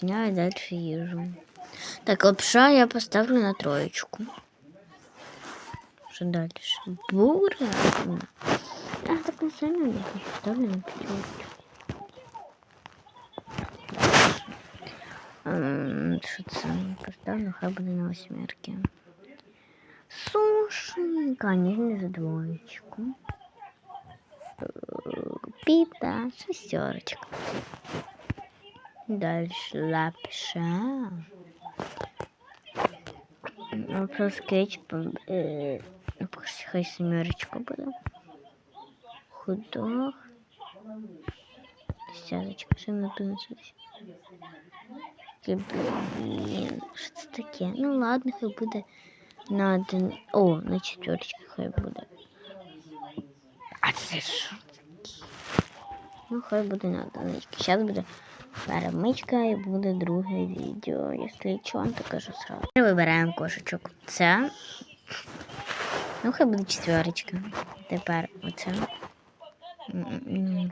Я дальше їжу. Так, лапша я поставлю на троечку. Что дальше? Буря. А, так на самом деле поставлю на пятерочку. Це? Поставлю, хай буде на восьмерки. Суши, конечно же, двоечку. Э, Пита, шестерочка. Дальше лапша. Вопрос кетчупом. Э, ну, хай семерочка буде. Худох. Десяточка. Що ми принеслись? Блін, що це таке? Ну ладно, хай буде на один. О, на четверочку хай буде. А це що? Ну, хай буде на одинички. Зараз буде перемичка і буде друге відео. Якщо що, то кажу сразу. Вибираємо кошечок. Це. Ну, хай буде четверочка. Тепер оце.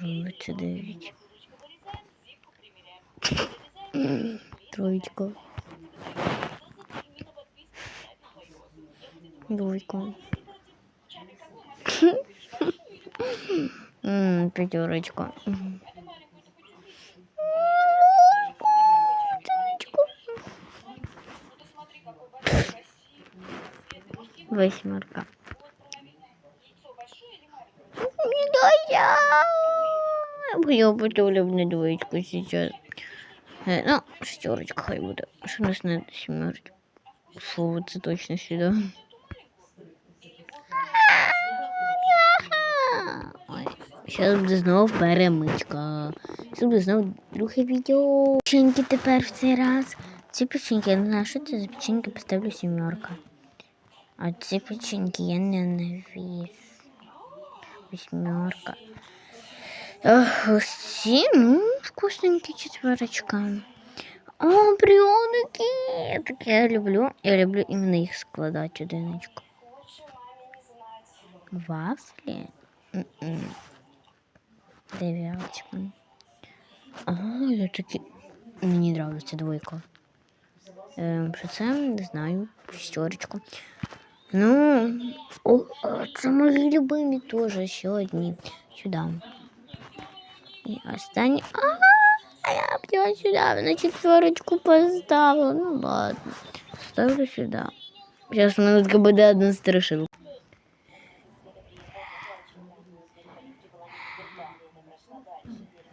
Робиться дев'ять. Троечка. Двойка. Ммм, пятерочка. Восьмерка. Я потолю на двоечку сейчас. Э, ну, шестерочка хай будет. Что у нас на семерочку? Фу, это точно сюда. Зараз буде знову перемичка. Зараз буде знову друге відео. Печеньки тепер в цей раз. Ці печеньки, я не знаю, що це за печеньки, поставлю сімерка. А ці печеньки я ненавижу. Восьмерка. Ось ці, ну, вкусненькі четверочка. О, пряники! Так я люблю. Я люблю іменно їх складати одиночку. Вафлі? М-м. Дев'яточка. О, я такі. Мені нравиться двойка. Ем, що це? Не знаю. Шестерочку. Ну, о, а це мої любимі теж ще одні. Сюди. І останні. А, я б я сюди на четверочку поставила. Ну ладно. Ставлю сюди. Зараз минутка буде одна страшилка. 嗯。